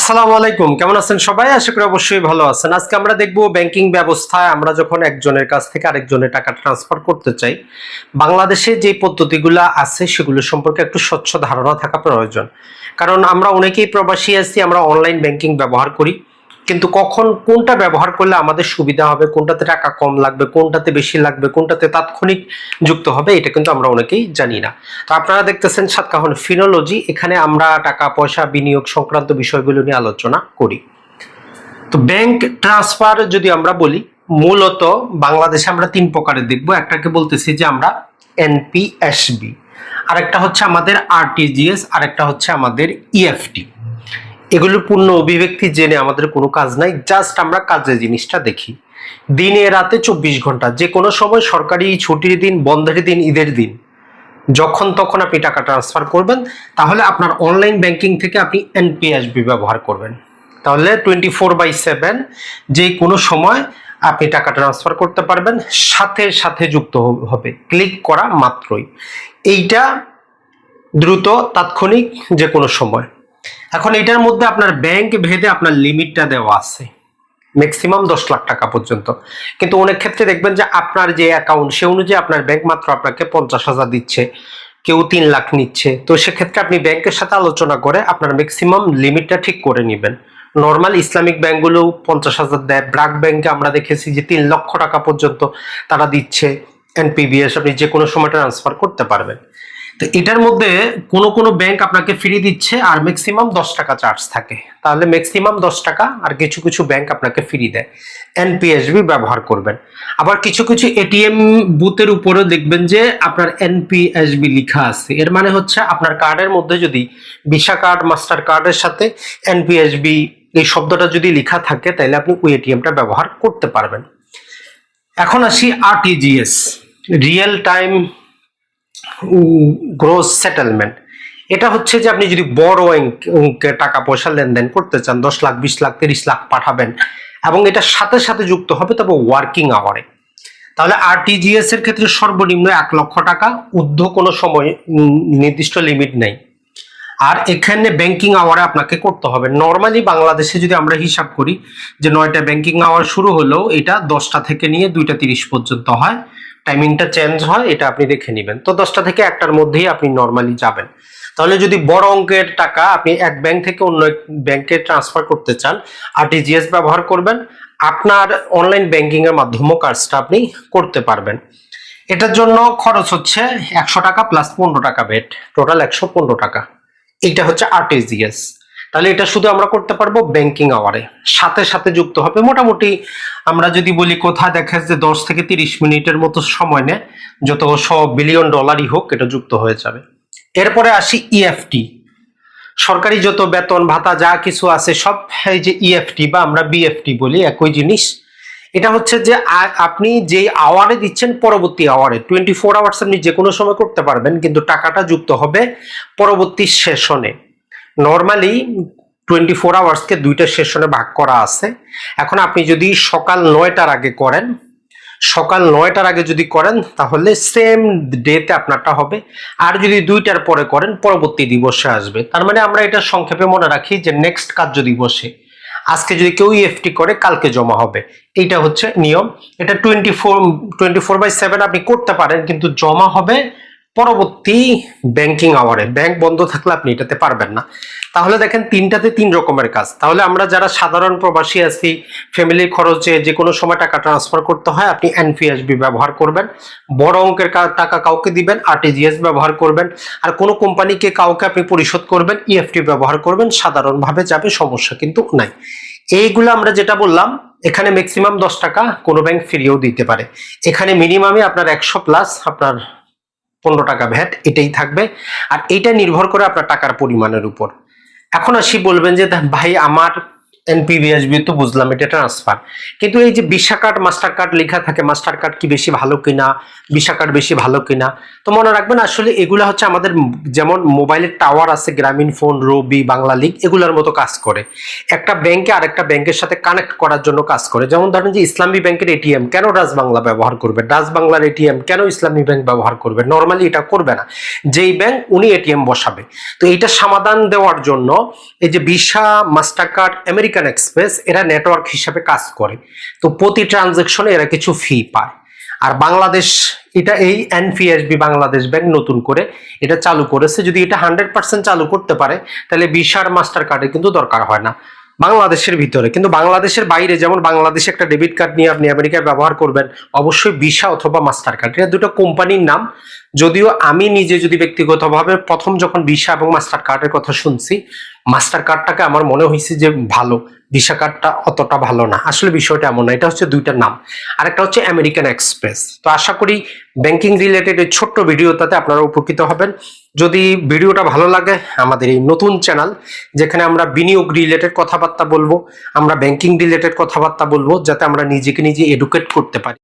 আসসালামু আলাইকুম। কেমন আছেন সবাই? আশা করি অবশ্যই ভালো আছেন। আজকে আমরা দেখব ব্যাংকিং ব্যবস্থায় আমরা যখন একজনের কাছ থেকে আরেকজনের টাকা ট্রান্সফার করতে চাই, বাংলাদেশে যে পদ্ধতিগুলো আছে সেগুলো সম্পর্কে একটু স্বচ্ছ ধারণা থাকা প্রয়োজন। কারণ আমরা অনেকেই প্রবাসী আছি, আমরা অনলাইন ব্যাংকিং ব্যবহার করি। কিন্তু কখন কোনটা ব্যবহার করলে আমাদের সুবিধা হবে, কোনটাতে টাকা কম লাগবে, কোনটাতে বেশি লাগবে, কোনটাতে তাৎক্ষণিক যুক্ত হবে, এটা কিন্তু আমরা অনেকেই জানি না। তো আপনারা দেখতেছেন সাতকাহন ফিনোলজি, এখানে আমরা টাকা, পয়সা, বিনিয়োগ সংক্রান্ত বিষয়গুলো নিয়ে আলোচনা করি। তো ব্যাংক ট্রান্সফার যদি আমরা বলি, মূলত বাংলাদেশে আমরা তিন প্রকারের দেখব। একটাকে বলতেছি যে আমরা এনপিএসবি আরেকটা হচ্ছে আমাদের আরটিজিএস আরেকটা হচ্ছে আমাদের ইএফটি এগুলোর পূর্ণ অভিব্যক্তি জেনে আমাদের কোনো কাজ নাই জাস্ট আমরা কাজের জিনিসটা দেখি। দিনে, রাতে চব্বিশ ঘণ্টা, যে কোনো সময় সরকারি ছুটির দিন, বন্ধের দিন, ঈদের দিন, যখন তখন আপনি টাকা ট্রান্সফার করবেন, তাহলে আপনার অনলাইন ব্যাংকিং থেকে আপনি এনপিএসবি ব্যবহার করবেন। তাহলে টোয়েন্টি ফোর বাই সেভেন যে কোনো সময় আপনি টাকা ট্রান্সফার করতে পারবেন, সাথে সাথে যুক্ত হবে। ক্লিক করা মাত্রই। এইটা দ্রুত, তাৎক্ষণিক, যে কোনো সময়। এখন এটার মধ্যে আপনার ব্যাংক ভেদে আপনার লিমিটটা দেওয়া আছে। ম্যাক্সিমাম দশ লাখ টাকা পর্যন্ত। কিন্তু অনেক ক্ষেত্রে দেখবেন যে আপনার যে অ্যাকাউন্ট সে অনুযায়ী আপনার ব্যাংক মাত্র আপনাকে পঞ্চাশ হাজার দিচ্ছে, কেউ তিন লাখ নিচ্ছে। তো সেক্ষেত্রে আপনি ব্যাংকের সাথে আলোচনা করে আপনার ম্যাক্সিমাম লিমিটটা ঠিক করে নেবেন। নর্মাল ইসলামিক ব্যাংকগুলো পঞ্চাশ হাজার দেয়। ব্রাক ব্যাংকে আমরা দেখেছি যে তিন লক্ষ টাকা পর্যন্ত তারা দিচ্ছে। এনপিবিএস আপনি যে কোনো সময় ট্রান্সফার করতে পারবেন। তো এটার মধ্যে কোনো কোনো ব্যাংক আপনাকে ফ্রি দিচ্ছে আর ম্যাক্সিমাম দশ টাকা চার্জ থাকে। তাহলে ম্যাক্সিমাম দশ টাকা আর কিছু কিছু ব্যাংক আপনাকে ফ্রি দেয়। এনপিএসবি ব্যবহার করবেন। আবার কিছু কিছু এটিএম বুথের উপরেও দেখবেন যে আপনার এনপিএসবি লেখা আছে। এর মানে হচ্ছে আপনার কার্ডের মধ্যে যদি ভিসা কার্ড মাস্টার কার্ডের সাথে এনপিএসবি এই শব্দটা যদি লেখা থাকে, তাহলে আপনি ওই এটিএমটা ব্যবহার করতে পারবেন। এখন আসি RTGS real time gross settlement এটা হচ্ছে যে আপনি যদি বড় অঙ্ক- টাকা পয়সা লেনদেন করতে চান, দশ লাখ, বিশ লাখ, তিরিশ লাখ পাঠাবেন এবং এটার সাথে সাথে যুক্ত হবে তবে ওয়ার্কিং আওয়ারে তাহলে আরটিজিএস এর ক্ষেত্রে সর্বনিম্ন এক লক্ষ টাকা, ঊর্ধ্ব কোনো সময় নির্দিষ্ট লিমিট নেই। আর এখানে ব্যাংকিং আওয়ারে আপনাকে করতে হবে। নর্মালি বাংলাদেশে যদি আমরা হিসাব করি যে নয়টা ব্যাংকিং আওয়ার শুরু হলেও এটা দশটা থেকে নিয়ে দুইটা তিরিশ পর্যন্ত হয়। টাইমিংটা চেঞ্জ হয়, এটা আপনি দেখে নেবেন। তো দশটা থেকে একটার মধ্যেই আপনি নর্মালি যাবেন। তাহলে যদি বড় অঙ্কের টাকা আপনি এক ব্যাংক থেকে অন্য এক ব্যাংকে ট্রান্সফার করতে চান আরটিজিএস ব্যবহার করবেন। আপনার অনলাইন ব্যাংকিং এর মাধ্যমেও কাজটা আপনি করতে পারবেন। এটার জন্য খরচ হচ্ছে একশো টাকা প্লাস পনেরো টাকা বেট টোটাল একশো পনেরো টাকা। এইটা হচ্ছে আরটিজিএস তাহলে এটা শুধু আমরা করতে পারব ব্যাংকিং আওয়ারে সাথে সাথে যুক্ত হবে মোটামুটি আমরা যদি বলি কোথায় দেখা যে দশ থেকে তিরিশ মিনিটের মতো সময় নেয়, যত সব বিলিয়ন ডলারই হোক এটা যুক্ত হয়ে যাবে। এরপরে আসি ইএফটি সরকারি যত বেতন, ভাতা, যা কিছু আছে, সব এই যে ইএফটি বা আমরা বিএফটি বলি, একই জিনিস। এটা হচ্ছে যে আপনি যেই আওয়ারে দিচ্ছেন, পরবর্তী আওয়ারে টোয়েন্টি ফোর আওয়ার্স আপনি যে কোনো সময় করতে পারবেন, কিন্তু টাকাটা যুক্ত হবে পরবর্তী সেশনে নর্মালি টোয়েন্টি ফোর আওয়ার্সকে দুইটা সেশনে ভাগ করা আছে। এখন আপনি যদি সকাল নয়টার আগে করেন, সকাল নয়টার আগে যদি করেন, তাহলে সেম ডেতে আপনারটা হবে। আর যদি দুইটার পরে করেন, পরবর্তী দিবসে আসবে। তার মানে আমরা এটা সংক্ষেপে মনে রাখি যে নেক্সট কার্য দিবসে। আজকে যদি কেউ ইএফটি করে, কালকে জমা হবে। এইটা হচ্ছে নিয়ম। এটা twenty four twenty four by seven আপনি করতে পারেন, কিন্তু জমা হবে পরবর্তী ব্যাংকিং আওয়ারে ব্যাংক বন্ধ থাকলে আপনি এটাতে পারবেন না। তাহলে দেখেন তিনটাতে তিন রকমের কাজ। তাহলে আমরা যারা সাধারণ প্রবাসী আছি ফ্যামিলির খরচে যে কোনো সময় টাকা ট্রান্সফার করতে হয়, আপনি এনপিএসবি ব্যবহার করবেন। বড় অঙ্কের টাকা কাউকে দিবেন আরটিজিএস ব্যবহার করবেন। আর কোনো কোম্পানিকে কাউকে আপনি পরিশোধ করবেন ইএফটি ব্যবহার করবেন, সাধারণভাবে যাবে, সমস্যা কিন্তু নাই। এইগুলো আমরা যেটা বললাম, এখানে ম্যাক্সিমাম দশ টাকা কোনো ব্যাংক ফিরিয়েও দিতে পারে। এখানে মিনিমামে আপনার একশো প্লাস আপনার পনেরো টাকা ভ্যাট, এটাই থাকবে। আর এটা নির্ভর করে আপনার টাকার পরিমাণের উপর। এখন আসি বলবেন যে, ভাই, আমার এনপিবিএসবি তো বুঝলাম, এটা ট্রান্সফার কিন্তু এই যে ভিসা কার্ড মাস্টার কার্ড লেখা থাকে মাস্টার কার্ড কি বেশি ভালো কিনা ভিসা কার্ড বেশি ভালো কিনা, তো মনে রাখবেন আসলে এগুলো হচ্ছে আমাদের যেমন মোবাইলের টাওয়ার আছে গ্রামীণ ফোন রবি বাংলা লিগ এগুলোর মতো কাজ করে। একটা ব্যাংকে আরেকটা ব্যাংকের সাথে কানেক্ট করার জন্য কাজ করে। যেমন ধরেন যে ইসলামী ব্যাংকের এটিএম কেন ডাচ বাংলা ব্যবহার করবে? ডাচ বাংলার এটিএম কেন ইসলামী ব্যাংক ব্যবহার করবে? নর্মালি এটা করবে না। যেই ব্যাংক উনি এটিএম বসাবে। তো এইটা সমাধান দেওয়ার জন্য এই যে visa master card American express এরা নেটওয়ার্ক হিসাবে কাজ করে। তো প্রতি ট্রানজেকশনে এরা কিছু ফি পায়। আর বাংলাদেশ, এটা এই এনপিএসবি বাংলাদেশ ব্যাংক নতুন করে এটা চালু করেছে। যদি এটা হান্ড্রেড পার্সেন্ট চালু করতে পারে, তাহলে বিশার মাস্টার কার্ডের কিন্তু দরকার হয় না। বাংলাদেশের ভিতরে। কিন্তু বাংলাদেশের বাইরে যেমন বাংলাদেশে একটা ডেবিট কার্ড নিয়ে আপনি আমেরিকায় ব্যবহার করবেন, অবশ্যই ভিসা অথবা মাস্টার কার্ড এটা দুটো কোম্পানির নাম। যদিও আমি নিজে যদি ব্যক্তিগতভাবে প্রথম যখন ভিসা এবং মাস্টার কার্ডের কথা শুনছি মাস্টার কার্ডটাকে আমার মনে হয়েছে যে ভালো। ভিসা কার্ডটা অতটা ভালো না। আসলে বিষয়টা এমন না, এটা হচ্ছে দুইটা নাম। আরেকটা হচ্ছে আমেরিকান এক্সপ্রেস তো আশা করি ব্যাংকিং রিলেটেড এই ছোট্ট ভিডিওটাতে আপনারা উপকৃত হবেন। যদি ভিডিওটা ভালো লাগে, আমাদের এই নতুন চ্যানেল যেখানে আমরা বিনিয়োগ রিলেটেড কথাবার্তা বলব, আমরা ব্যাংকিং রিলেটেড কথাবার্তা বলব, যাতে আমরা নিজেকে নিজে এডুকেট করতে পারি।